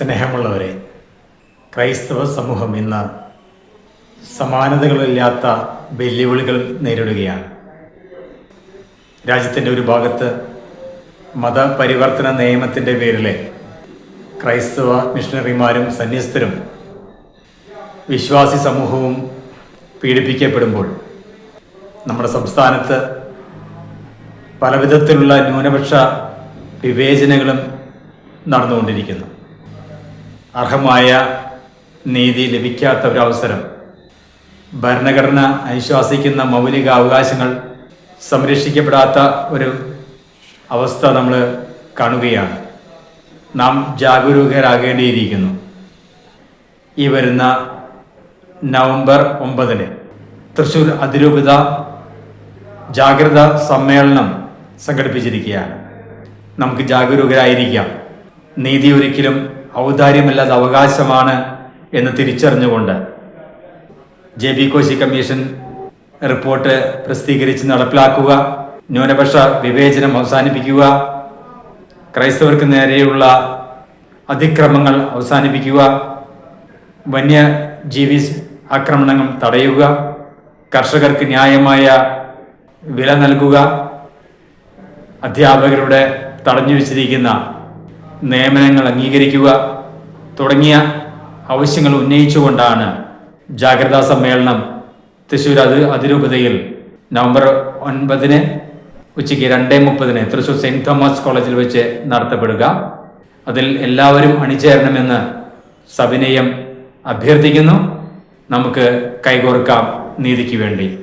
സ്നേഹമുള്ളവരെ ക്രൈസ്തവ സമൂഹം ഇന്ന് സമാനതകളില്ലാത്ത വെല്ലുവിളികൾ നേരിടുകയാണ്. രാജ്യത്തിന്റെ ഒരു ഭാഗത്ത് മതപരിവർത്തന നിയമത്തിന്റെ പേരിൽ ക്രൈസ്തവ മിഷണറിമാരും സന്യസ്തരും വിശ്വാസി സമൂഹവും പീഡിപ്പിക്കപ്പെടുമ്പോൾ നമ്മുടെ സംസ്ഥാനത്ത് പലവിധത്തിലുള്ള ന്യൂനപക്ഷ വിവേചനങ്ങളും നടന്നുകൊണ്ടിരിക്കുന്നു. അർഹമായ നീതി ലഭിക്കാത്ത ഒരവസരം ഭരണഘടന അനുശ്വാസിക്കുന്ന മൗലിക അവകാശങ്ങൾ സംരക്ഷിക്കപ്പെടാത്ത ഒരു അവസ്ഥ നമ്മൾ കാണുകയാണ്. നാം ജാഗരൂകരാകേണ്ടിയിരിക്കുന്നു. ഈ വരുന്ന നവംബർ ഒമ്പതിന് തൃശൂർ അതിരൂപത ജാഗ്രത സമ്മേളനം സംഘടിപ്പിച്ചിരിക്കുകയാണ്. നമുക്ക് ജാഗരൂകരായിരിക്കാം. നീതി ഒരിക്കലും ഔദാര്യമല്ലാത്ത അവകാശമാണ് എന്ന് തിരിച്ചറിഞ്ഞുകൊണ്ട് J B Koshy commission report പ്രസിദ്ധീകരിച്ച് നടപ്പിലാക്കുക ന്യൂനപക്ഷ വിവേചനം അവസാനിപ്പിക്കുക ക്രൈസ്തവർക്ക് നേരെയുള്ള അതിക്രമങ്ങൾ അവസാനിപ്പിക്കുക വന്യജീവി ആക്രമണങ്ങൾ തടയുക കർഷകർക്ക് ന്യായമായ വില നൽകുക അധ്യാപകരുടെ തടഞ്ഞു വെച്ചിരിക്കുന്ന നിയമനങ്ങൾ അംഗീകരിക്കുക തുടങ്ങിയ ആവശ്യങ്ങൾ ഉന്നയിച്ചുകൊണ്ടാണ് ജാഗ്രതാ സമ്മേളനം തൃശ്ശൂർ അത് അതിരൂപതയിൽ നവംബർ ഒൻപതിന് ഉച്ചയ്ക്ക് രണ്ടേ മുപ്പതിന് തൃശ്ശൂർ സെയിന്റ് തോമസ് കോളേജിൽ വെച്ച് നടത്തപ്പെടുക. അതിൽ എല്ലാവരും അണിചേരണമെന്ന് സവിനയം അഭ്യർത്ഥിക്കുന്നു. നമുക്ക് കൈകോർക്കാം നീതിക്ക് വേണ്ടി.